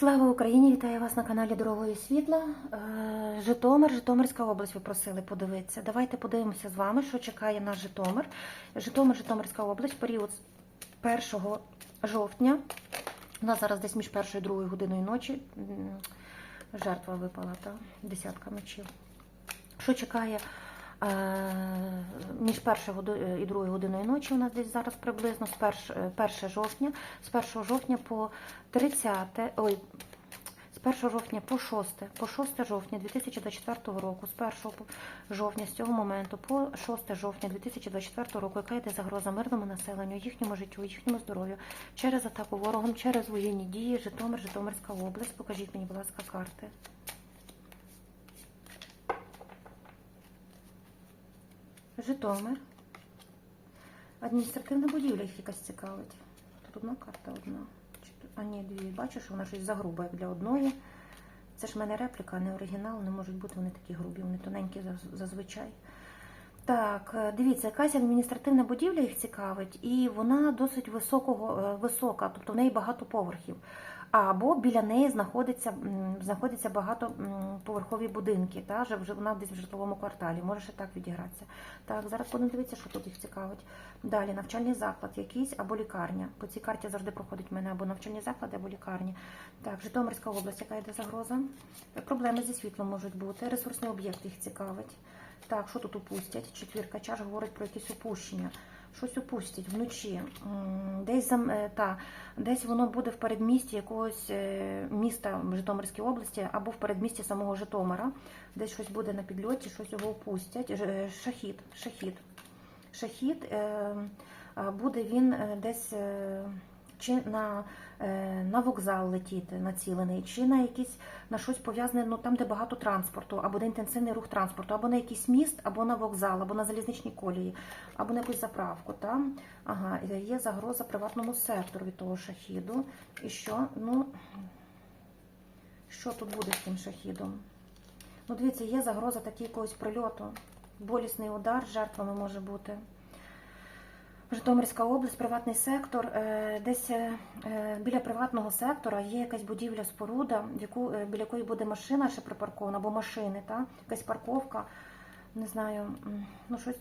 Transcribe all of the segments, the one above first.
Слава Україні! Вітаю вас на каналі Дорогою Світла. Е, Житомир, Житомирська область ви просили подивитися. Давайте подивимося з вами, що чекає на Житомир. Житомир, Житомирська область, період з 1 жовтня. У нас зараз десь між першою і другою годиною ночі. Жертва випала, та десятка мечів. Що чекає між першою і другою годиною ночі? У нас десь зараз приблизно з 1, 1 жовтня, з 1 жовтня по 30, ой, з 1 жовтня по 6, по 6 жовтня 2024 року, з 1 жовтня з цього моменту по 6 жовтня 2024 року, яка йде загроза мирному населенню, їхньому життю, їхньому здоров'ю через атаку ворогом, через воєнні дії, Житомир, Житомирська область. Покажіть мені, будь ласка, карти. Житомир. Адміністративна будівля їх якась цікавить. Тут одна карта одна. А ні, дві. Бачу, що вона щось загруба як для одної. Це ж в мене репліка, а не оригінал. Не можуть бути вони такі грубі, вони тоненькі зазвичай. Так, е, дивіться, якась адміністративна будівля їх цікавить, і вона досить високого, е, висока, тобто в неї багато поверхів. Або біля неї знаходиться, знаходяться багатоповерхові будинки. Та? Вже, вже вона десь в житловому кварталі, може ще так відігратися. Так, зараз будемо дивитися, що тут їх цікавить. Далі навчальний заклад якийсь або лікарня. По цій карті завжди проходить в мене або навчальні заклади, або лікарні. Так, Житомирська область, яка йде загроза? Проблеми зі світлом можуть бути. Ресурсний об'єкт їх цікавить. Так, що тут упустять? Четвірка чаш говорить про якісь упущення. Щось упустять вночі. Десь е, та, десь воно буде в передмісті якогось е, міста в Житомирській області або в передмісті самого Житомира. Десь щось буде на підльоті, щось його опустять. Шахіт, шахіт. Шахід, шахід. Шахід е, буде він е, десь е, чи на, е, на вокзал летіти націлений, чи на якісь на щось пов'язане, ну там, де багато транспорту, або де інтенсивний рух транспорту, або на якийсь міст, або на вокзал, або на залізничній колії, або на якусь заправку. Там ага, є загроза приватному сектору від того шахіду. І що? Ну що тут буде з тим шахідом? Ну, дивіться, є загроза такі якогось прильоту. Болісний удар жертвами може бути. Житомирська область, приватний сектор. Е, Десь е, е, біля приватного сектора є якась будівля споруда, яку, біля якої буде машина ще припаркована, або машини, та? якась парковка. Не знаю, ну щось.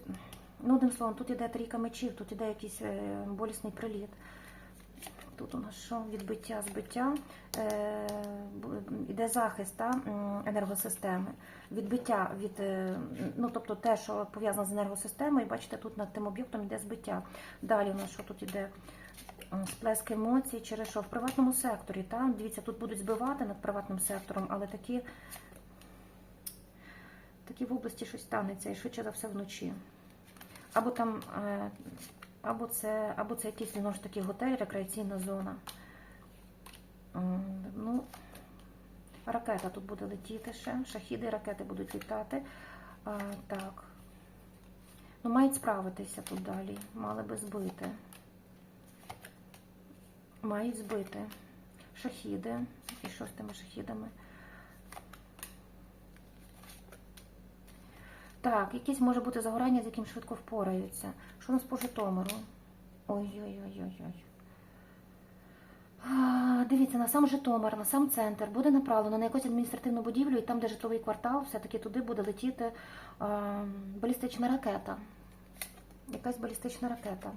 Ну, одним словом, тут іде трійка мечів, тут іде якийсь болісний приліт. Тут у нас що? Відбиття, збиття, е, іде захист та, енергосистеми, відбиття від, е, ну тобто те, що пов'язано з енергосистемою, і бачите, тут над тим об'єктом йде збиття. Далі у нас що тут іде? Сплеск емоцій через що? В приватному секторі. Та? Дивіться, тут будуть збивати над приватним сектором, але такі, такі в області щось станеться і швидше за все вночі. Або там, е, або це, або це якийсь знову ж таки готель, рекреаційна зона. Ну, ракета тут буде летіти ще. Шахіди ракети будуть літати. А, так. Ну, мають справитися тут далі. Мали би збити. Мають збити. Шахіди. І що з тими шахідами? Так, якесь може бути загорання, з яким швидко впораються. Що у нас по Житомиру? Ой-ой-ой-ой-ой. Дивіться, на сам Житомир, на сам центр буде направлено на якусь адміністративну будівлю, і там, де житловий квартал, все-таки туди буде летіти балістична ракета. Якась балістична ракета.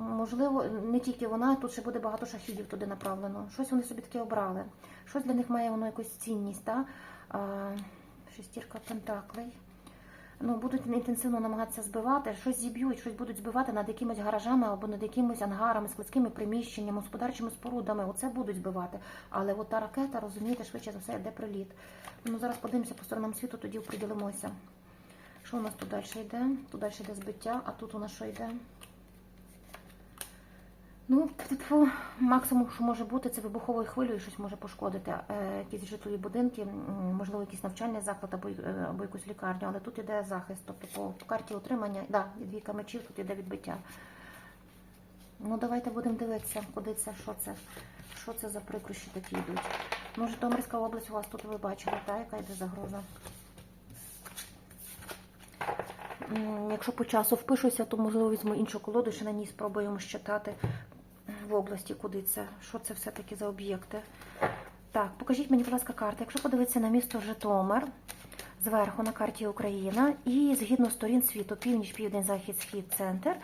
Можливо, не тільки вона, тут ще буде багато шахідів туди направлено. Щось вони собі таке обрали. Щось для них має воно якусь цінність. Та? Шестірка пентаклей. Ну, будуть інтенсивно намагатися збивати, щось зіб'ють, щось будуть збивати над якимись гаражами або над якимись ангарами, складськими приміщеннями, господарчими спорудами. Оце будуть збивати. Але от та ракета, розумієте, швидше за все йде приліт. Ну, зараз подивимося по сторонам світу, тоді приділимося. Що у нас тут далі йде? Тут далі йде збиття, а тут у нас що йде? Ну, типу, максимум, що може бути, це вибуховою хвилею щось може пошкодити. Е, якісь житлові будинки, можливо, якийсь навчальний заклад або, е, або якусь лікарню, але тут іде захист. Тобто по карті утримання, да, двійка мечів, тут іде відбиття. Ну, давайте будемо дивитися, куди це, що це, що це за прикрощі такі йдуть. Ну, Житомирська область у вас тут ви бачили, та, яка йде загроза. Якщо по часу впишуся, то можливо візьму іншу колоду, ще на ній спробуємо щитати. В області, куди це? Що це все-таки за об'єкти? Так, покажіть мені, будь ласка, карти. Якщо подивитися на місто Житомир, зверху на карті Україна, і згідно сторін світу, північ, південь, захід, схід, центр, е,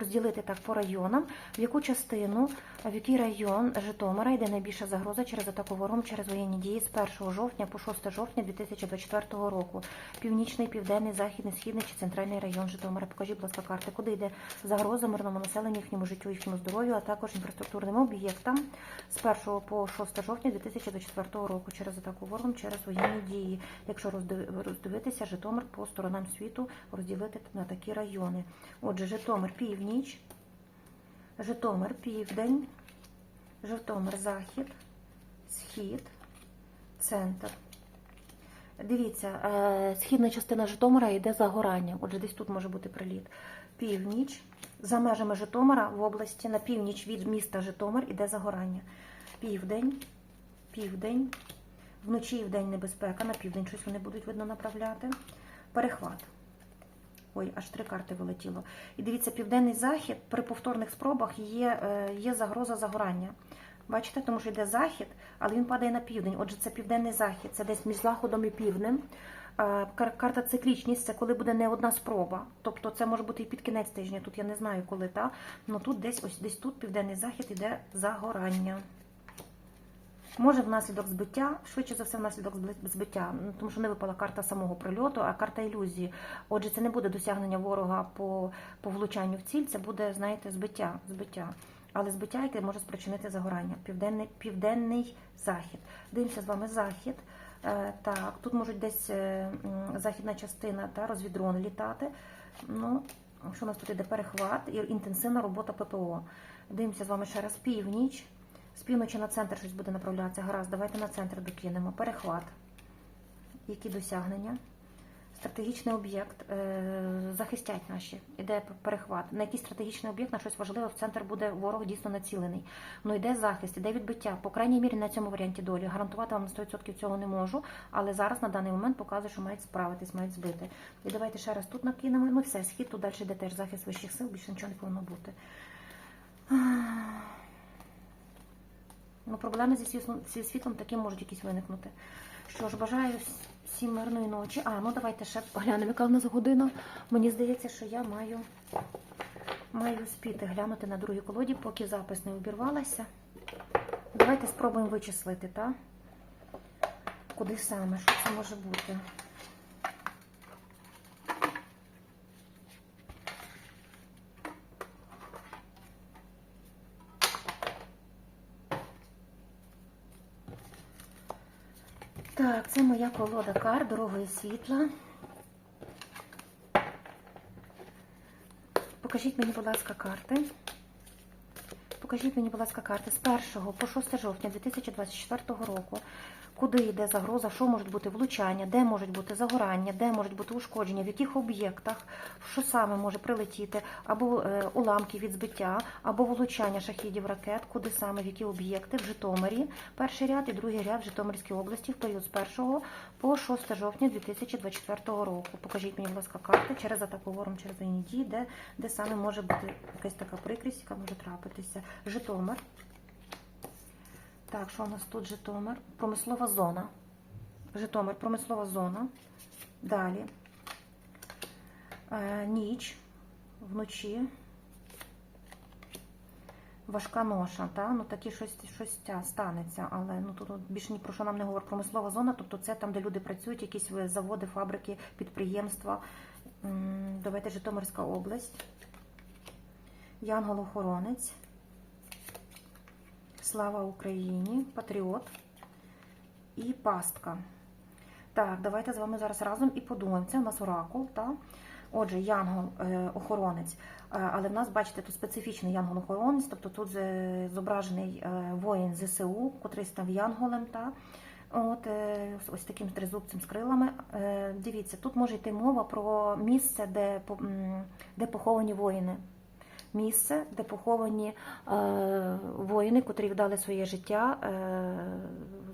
розділити так по районам, в яку частину, в який район Житомира йде найбільша загроза через атаку ворогом через воєнні дії з 1 жовтня по 6 жовтня 2024 року. Північний, південний, західний, східний чи центральний район Житомира. Покажіть, будь ласка, карти, куди йде загроза мирному населенню, їхньому життю, їхньому здоров'ю, а також інфраструктурним об'єктам з 1 по 6 жовтня 2024 року через атаку ворогом через воєнні дії. Якщо роздивитися Житомир по сторонам світу, розділити на такі райони. Отже, Житомир північ, Житомир південь, Житомир захід, схід, центр. Дивіться, е, східна частина Житомира йде загорання. Отже, десь тут може бути приліт. Північ. За межами Житомира в області на північ від міста Житомир іде загорання. Південь, південь, вночі і вдень небезпека, на південь щось вони будуть видно направляти. Перехват. Ой, аж три карти вилетіло. І дивіться, південний захід при повторних спробах є, е, є загроза загорання. Бачите, тому що йде захід, але він падає на південь. Отже, це південний захід, це десь між заходом і півднем. Е, Карта циклічність це коли буде не одна спроба. Тобто це може бути і під кінець тижня. Тут я не знаю, коли та. Ну тут десь ось десь тут південний захід іде загорання. Може внаслідок збиття, швидше за все, внаслідок збиття, тому що не випала карта самого прильоту, а карта ілюзії. Отже, це не буде досягнення ворога по, по влучанню в ціль, це буде, знаєте, збиття, збиття. Але збиття, яке може спричинити загорання. Південний, південний захід. Дивимося з вами захід. Е, так, тут можуть десь е, західна частина та розвідрони літати. Ну, що у нас тут іде перехват і інтенсивна робота ППО. Дивимося з вами ще раз північ. Півночі на центр щось буде направлятися. Гаразд, давайте на центр докинемо. Перехват. Які досягнення? Стратегічний об'єкт. Е, захистять наші. Іде перехват. На який стратегічний об'єкт на щось важливе в центр буде ворог дійсно націлений. Ну йде захист, іде відбиття. По крайній мірі на цьому варіанті долі. Гарантувати вам на 100% цього не можу, але зараз на даний момент показує, що мають справитись, мають збити. І давайте ще раз тут накинемо. Ну все, схід тут далі йде теж захист вищих сил, більше нічого не повинно бути. Ну, проблеми зі світлом, такі можуть якісь виникнути. Що ж, бажаю всім мирної ночі. А, ну давайте ще поглянемо, яка в нас година. Мені здається, що я маю, маю спіти глянути на другій колоді, поки запис не обірвалася. Давайте спробуємо вичислити, так? Куди саме? Що це може бути? Так, це моя колода карт дорогої світла. Покажіть мені, будь ласка, карти. Покажіть мені, будь ласка, карти з 1 по 6 жовтня 2024 року. Куди йде загроза, що можуть бути влучання, де можуть бути загорання, де можуть бути ушкодження, в яких об'єктах, що саме може прилетіти, або е, уламки від збиття, або влучання шахідів ракет, куди саме, в які об'єкти в Житомирі, перший ряд і другий ряд в Житомирській області в період з 1 по 6 жовтня 2024 року. Покажіть мені, будь ласка, карти через атаку вором, через воєнні дії, де, де саме може бути якась така прикрість, яка може трапитися. Житомир. Так, що у нас тут Житомир? Промислова зона. Житомир, промислова зона. Далі. Е, ніч. Вночі. Важка ноша, та? ну такі щось, щось станеться, але ну тут більше ні про що нам не говорить. Промислова зона, тобто це там, де люди працюють, якісь заводи, фабрики, підприємства. Давайте Житомирська область. Янгол-охоронець. Слава Україні, Патріот і Пастка. Так, давайте з вами зараз разом і подумаємо. Це у нас оракул, так? Отже, янгол-охоронець. Е, Але в нас, бачите, тут специфічний янгол-охоронець, тобто тут е, зображений е, воїн ЗСУ, котрий став янголем. Та? От, е, ось- таким тризубцем з крилами. Е, Дивіться, тут може йти мова про місце, де, де поховані воїни. Місце, де поховані е, воїни, котрі вдали своє життя е,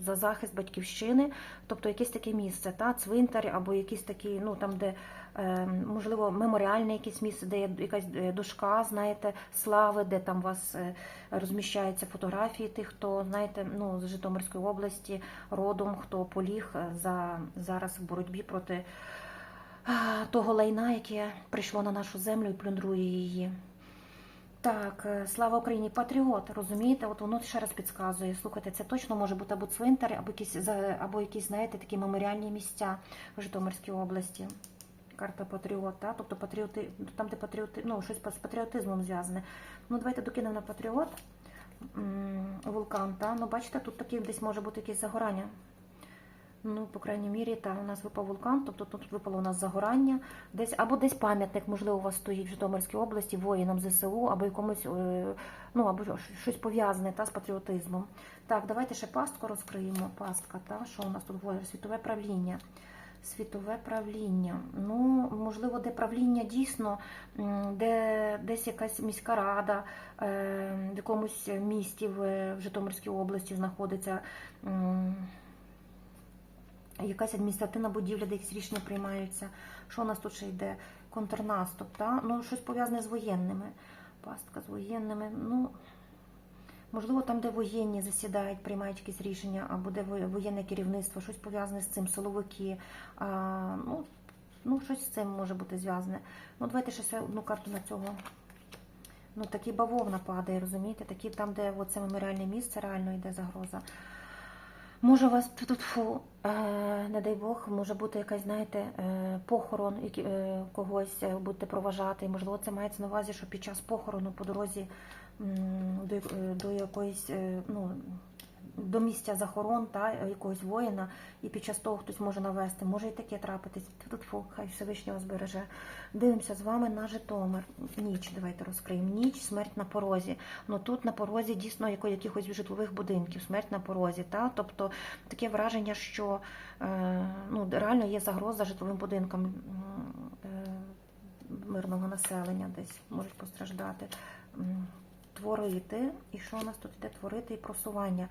за захист батьківщини, тобто якесь таке місце, та цвинтар або якийсь такий, ну там, де е, можливо меморіальне якесь місце, де є якась дошка, знаєте, слави, де там у вас розміщаються фотографії тих, хто знаєте, ну з Житомирської області родом, хто поліг за зараз в боротьбі проти того лайна, яке прийшло на нашу землю і плюндрує її. Так, е, слава Україні, патріот, розумієте? От воно ще раз підказує. Слухайте, це точно може бути або цвинтар, або якісь або якісь, знаєте, такі меморіальні місця в Житомирській області. Карта патріот, та? тобто патріоти, там, де патріоти, ну, щось з патріотизмом зв'язане. Ну, давайте докинемо на патріот. Вулкан, та? Ну, бачите, тут такі десь може бути якесь загорання. Ну, по крайній мірі, та у нас випав вулкан, тобто тут випало у нас загорання, десь або десь пам'ятник, можливо, у вас стоїть в Житомирській області воїнам ЗСУ, або якомусь, е, ну або щось пов'язане та з патріотизмом. Так, давайте ще пастку розкриємо. Пастка, та що у нас тут говорить? Світове правління. Світове правління. Ну, можливо, де правління дійсно, де десь якась міська рада е, в якомусь місті в, в Житомирській області знаходиться. м, якась адміністративна будівля, де якісь рішення приймаються. Що у нас тут ще йде? Контрнаступ, та? ну щось пов'язане з воєнними. Пастка з воєнними. Ну, можливо, там, де воєнні засідають, приймають якісь рішення, або де воєнне керівництво, щось пов'язане з цим, силовики. А, ну, ну, щось з цим може бути зв'язане. Ну, давайте ще одну карту на цього. Ну, такий бавовна падає, розумієте? Такі там, де це меморіальне місце, реально йде загроза. Може, у вас тут фу, е, не дай Бог, може бути якась, знаєте, е, похорон е, когось будете проважати. Можливо, це мається на увазі, що під час похорону по дорозі до, якоїсь, ну, до місця захорон та е, якогось воїна, і під час того хтось може навести. Може і таке трапитись. Тут фу, хай Всевишнього збереже. Дивимося з вами на Житомир. Ніч, давайте розкриємо. Ніч, смерть на порозі. Ну тут на порозі дійсно якихось житлових будинків, смерть на порозі. Та? Тобто таке враження, що е, ну, реально є загроза житловим будинкам е, мирного населення десь можуть постраждати. Творити, і що у нас тут йде творити і просування.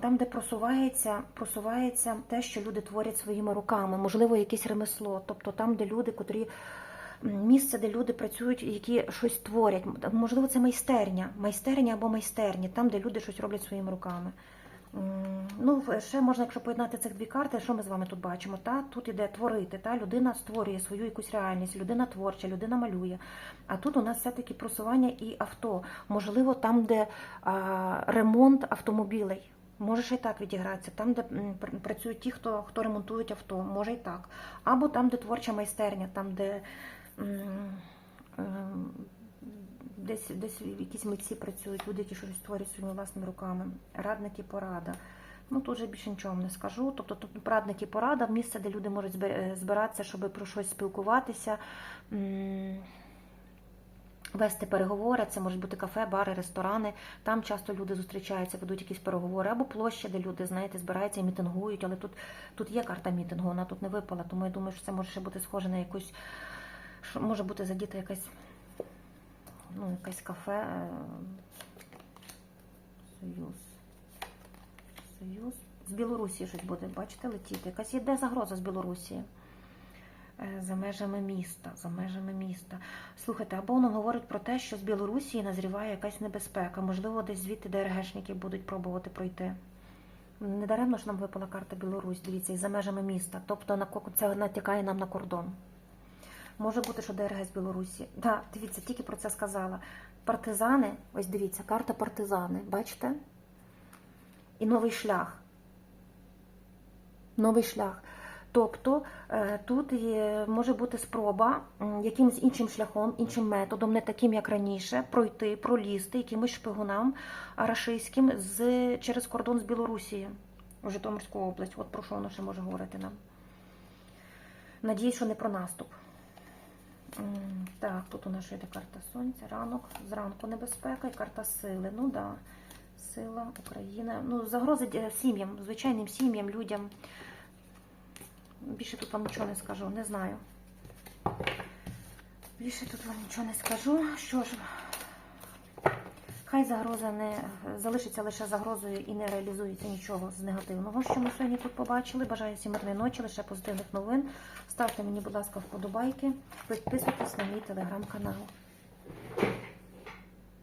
Там, де просувається, просувається те, що люди творять своїми руками, можливо, якесь ремесло, тобто там, де люди, котрі місце, де люди працюють, які щось творять. Можливо, це майстерня, майстерня або майстерні, там, де люди щось роблять своїми руками. М, Ну, ще можна, якщо поєднати цих дві карти, що ми з вами тут бачимо? Та? Тут іде творити, та? людина створює свою якусь реальність, людина творча, людина малює. А тут у нас все-таки просування і авто. Можливо, там, де а, ремонт автомобілей. Може ще і так відігратися, там, де працюють ті, хто, хто ремонтують авто, може і так. Або там, де творча майстерня, там, де м, ем, десь, десь якісь митці працюють, люди, які щось створюють своїми власними руками. Радники порада. Ну, тут вже більше нічого вам не скажу. Тобто тут радники порада, місце, де люди можуть е, збиратися, щоб про щось спілкуватися. Вести переговори, це можуть бути кафе, бари, ресторани. Там часто люди зустрічаються, ведуть якісь переговори, або площа, де люди, знаєте, збираються і мітингують. Але тут, тут є карта мітингу, вона тут не випала, тому я думаю, що це може ще бути схоже на якусь, може бути задіта якась, ну, якесь кафе. е, Союз. Союз. З Білорусі щось буде, бачите, летіти. Якась іде загроза з Білорусі. Е, За межами міста, за межами міста. Слухайте, або воно говорить про те, що з Білорусі назріває якась небезпека. Можливо, десь звідти ДРГшники будуть пробувати пройти. Недаремно ж нам випала карта Білорусь, дивіться, і за межами міста. Тобто це натякає нам на кордон. Може бути, що ДРГ з Білорусі. Так, дивіться, тільки про це сказала. Партизани, ось дивіться, карта партизани, бачите? І новий шлях. Новий шлях. Тобто е, тут може бути спроба якимось іншим шляхом, іншим методом, не таким, як раніше, пройти, пролізти якимось шпигунам рашистським з, через кордон з Білорусією у Житомирську область. От про що воно ще може говорити нам. Надіюсь, що не про наступ. Так, тут у нас ще йде карта сонця, ранок, зранку небезпека і карта сили. Ну да, сила, Україна. Ну, загрози е, сім'ям, звичайним сім'ям, людям. Більше тут вам нічого не скажу, не знаю. Більше тут вам нічого не скажу. Що ж, Хай загроза не залишиться лише загрозою і не реалізується нічого з негативного, що ми сьогодні тут побачили. Бажаю всім мирної ночі, лише позитивних новин. Ставте мені, будь ласка, вподобайки, підписуйтесь на мій телеграм-канал.